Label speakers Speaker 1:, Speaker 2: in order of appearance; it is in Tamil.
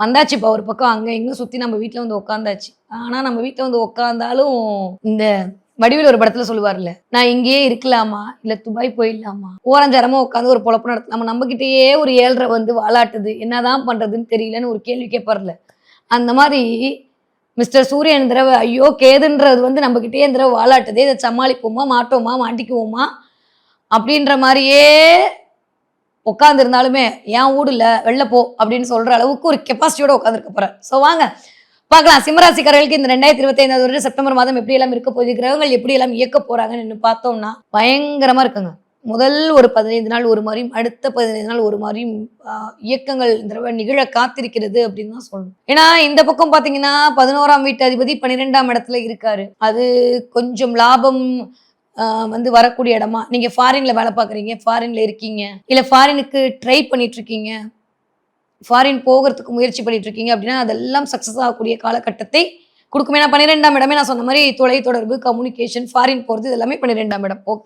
Speaker 1: வந்தாச்சு இப்போ ஒரு பக்கம். அங்கே இங்கே சுற்றி நம்ம வீட்டில் வந்து உட்காந்தாச்சு ஆனால் நம்ம வீட்டில் வந்து உட்காந்தாலும் இந்த வடிவில் ஒரு படத்தில் சொல்லுவார்ல நான் இங்கேயே இருக்கலாமா? இல்லை துபாய் போயிடலாமா? ஓரஞ்சாரமா உட்காந்து ஒரு பொழப்பு நடத்தலாமா நம்மக்கிட்டேயே ஒரு ஏழ்ரை வந்து வாலாட்டுது என்னதான் பண்ணுறதுன்னு தெரியலன்னு ஒரு கேள்வி கேட்பார்ல அந்த மாதிரி மிஸ்டர் சூரியன் தடவை ஐயோ கேதுன்றது வந்து நம்மக்கிட்டே இந்த தடவை வாலாட்டுதே இதை சமாளிப்போமா? மாட்டோமா? மாட்டிக்குவோமா? அப்படின்ற மாதிரியே உட்காந்துருந்தாலுமே என் ஊடுல? வெளில போ அப்படின்னு சொல்ற அளவுக்கு ஒரு கெப்பாசிட்டியோட உட்காந்துருக்க போறேன் ஸோ வாங்க. பார்க்கலாம். சிம்மராசிக்காரர்களுக்கு இந்த ரெண்டாயிரத்தி இருபத்தி ஐந்தாவது வருடம் செப்டம்பர் மாதம் எப்படி எல்லாம் இருக்க போகுது? கிரகங்கள் எப்படி எல்லாம் இயக்க போறாங்கன்னு பார்த்தோம்னா பயங்கரமா இருக்குங்க. முதல் ஒரு பதினைந்து நாள் ஒரு மாதிரியும் அடுத்த பதினைந்து நாள் ஒரு மாதிரியும் இயக்கங்கள் இந்த நிகழ காத்திருக்கிறது அப்படின்னு தான் சொல்லணும். ஏன்னா இந்த பக்கம் பாத்தீங்கன்னா பதினோராம் வீட்டு அதிபதி பன்னிரெண்டாம் இடத்துல இருக்காரு. அது கொஞ்சம் லாபம் வந்து வரக்கூடிய இடமா? நீங்க ஃபாரின்ல வேலை பார்க்குறீங்க ஃபாரின்ல இருக்கீங்க இல்ல ஃபாரினுக்கு ட்ரை பண்ணிட்டு இருக்கீங்க ஃபாரின் போகிறதுக்கு முயற்சி பண்ணிட்டு இருக்கீங்க அப்படின்னா அதெல்லாம் சக்ஸஸ் ஆகக்கூடிய காலகட்டத்தை கொடுக்குமே. நான் பன்னிரெண்டாம் இடமே நான் சொன்ன மாதிரி தொலைத்தொடர்பு கம்யூனிகேஷன் ஃபாரின் போகிறது இது எல்லாமே பன்னிரெண்டாம் இடம். ஓகே